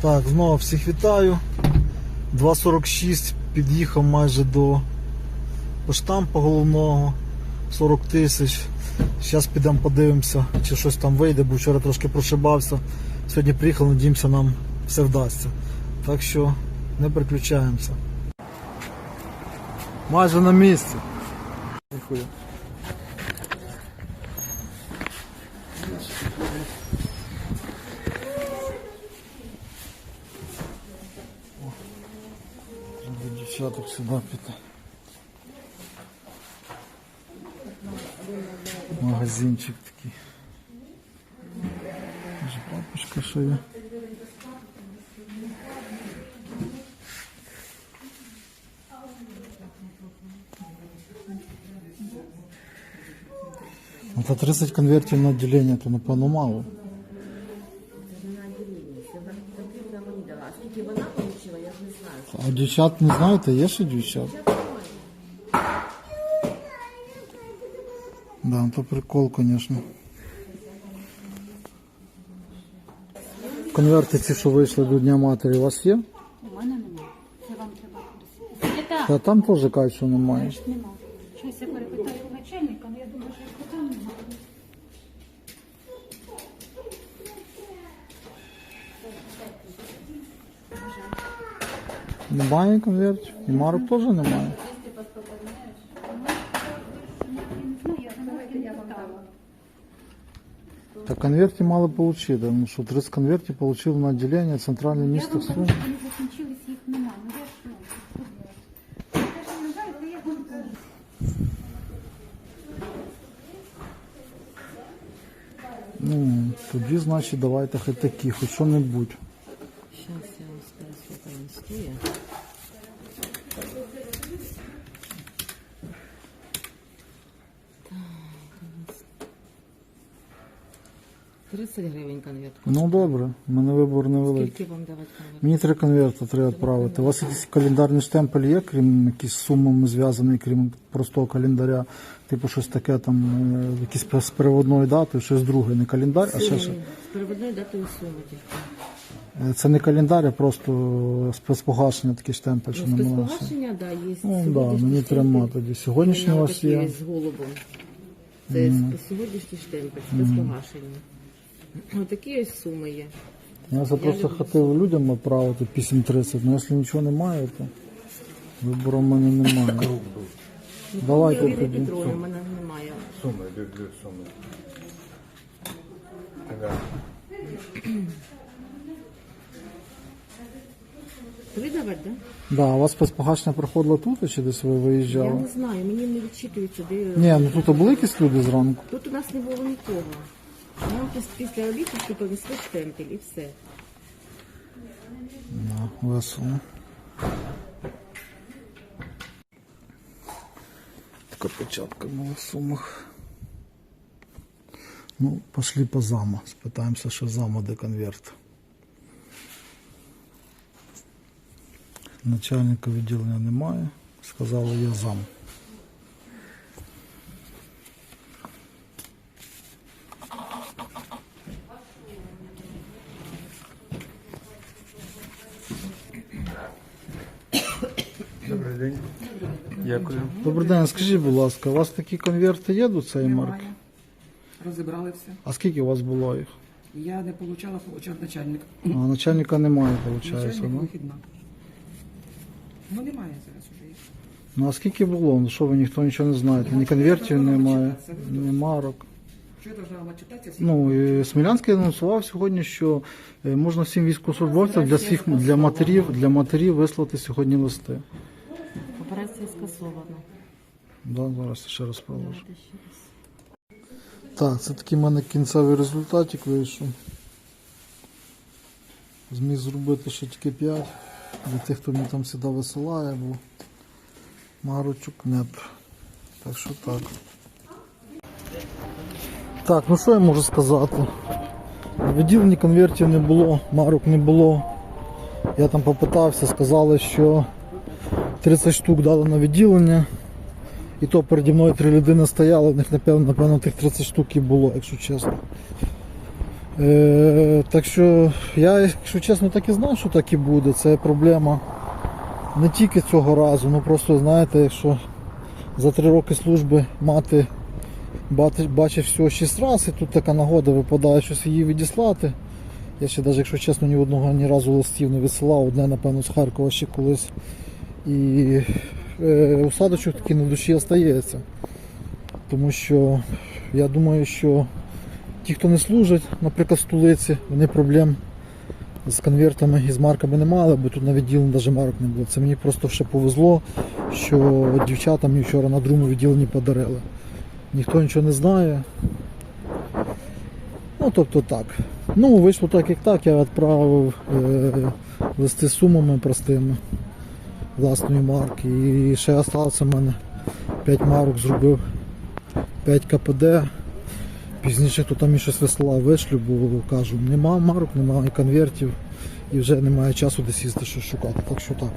Так, знову всіх вітаю. 2.46 під'їхав майже до поштампа головного 40 тисяч. Зараз підемо подивимося, чи щось там вийде, бо вчора трошки прошибався. Сьогодні приїхав, надіємося, нам все вдасться. Так що не переключаємося. Майже на місці. Ніхуя. Треба дівчаток сюди піти. Магазинчик такий. Може папочка що є. Ну, Та 30 конвертів на відділення, то напевно мало. А дівчат не знаєте, є ще дівчат? Да, ну то прикол, конечно. Конверти ці, що вийшли до Дня Матері, у вас є? У мене немає. Це вам треба кудись. Та там теж кажуть, що немає. Щось я перепитаю у начальника, але я думаю, що його там немає. Немає конвертів. І марок теж немає. Ну, я знаю, я питала. Та конверти мали отримати. Ну що, 30 конвертів отримав на відділення центральне Я місто вам Сум. кажу, що вони закінчились, їх немає. Ну я ж ну, що делать? Я ж не знаю, то я вам кажу. Ну, тоді, значить, давайте хоч такі, хоч що-небудь. Зараз я вам скажу, скільки він стоїть. Так, 30 гривень конвертку. Ну добре, в мене вибор невеликий. Скільки вам давати конверт? Мені три конверти треба відправити. У вас якийсь календарний штемпель є, крім якісь сумами зв'язаний, крім простого календаря, типу щось таке там, е, якісь з переводною датою, щось друге, не календар, а ще що. З переводною датою суми тільки. Е, Це не календар, а просто спецпогашення такий штемпель, що Ну, можна. спецпогашення, да, є. Ну да, мені штемпель. тоді. Сьогоднішній у вас такий є. з голубом. Це сьогоднішній штемпель, спецпогашення. Ось такі ось суми є. Я це просто хотів людям відправити пісім 30, але якщо нічого немає, то вибору в мене немає. Давайте Ірини тоді. В мене немає. Суми, люблю суми. Ага. Видавати, да? Да, у вас спецпогашення проходило тут, чи десь ви Я виїжджали? не знаю, мені не відчитується, де. Ні, ну тут були якісь люди зранку. Тут у нас не було нікого. Піс- після обіду тільки штемпель і все. Да, весело. Така печатка на сумах. Ну, пошли по зама. Спитаємося, що зама де конверт. Начальника відділення немає. Сказали, є зам. Добрий день. Дякую. Добрий день, скажіть, будь ласка, у вас такі конверти є до цієї марки? Немає. Розібрали все. А скільки у вас було їх? Я не получала, получав начальник. А начальника немає, виходить, Начальник да? вихідна. Ну немає зараз уже їх. Ну а скільки було? Ну що ви ніхто нічого не знаєте? Ні конвертів немає, ні марок. Що я должна вам читати? Ну і Смілянський анонсував сьогодні, що е, можна всім військовослужбовцям для всіх для матерів для матерів вислати сьогодні листи. Операція скасована. Да, зараз ще раз положу. Так, це такий в мене кінцевий результатик вийшов. Зміг зробити ще тільки 5 для тих, хто мені там завжди висилає, бо марочок нет. Так що так. Так, ну що я можу сказати? В відділенні конвертів не було, марок не було. Я там попитався, сказали, що 30 штук дали на відділення. І то переді мною три людини стояли, в них напевно, напевно тих 30 штук і було, якщо чесно. Е, так що я, якщо чесно, так і знав, що так і буде. Це проблема не тільки цього разу, ну просто знаєте, якщо за три роки служби мати бачив всього шість разів, і тут така нагода випадає щось її відіслати. Я ще навіть, якщо чесно, ні одного ні разу листів не відсилав, одне, напевно, з Харкова ще колись. І е, усадочок таки на душі остається. Тому що я думаю, що ті, хто не служить, наприклад, столиці, вони проблем з конвертами і з марками не мали, бо тут на відділенні навіть марок не було. Це мені просто ще повезло, що дівчата мені вчора на другому відділенні подарили. Ніхто нічого не знає. Ну, тобто так. Ну, вийшло так, як так. Я відправив е, листи сумами простими власної марки. І ще залишилося в мене 5 марок зробив 5 КПД. Пізніше хто там щось висилав, вишлю, бо кажу, нема марок, немає конвертів і вже немає часу десь їздити щось шукати. Так що так.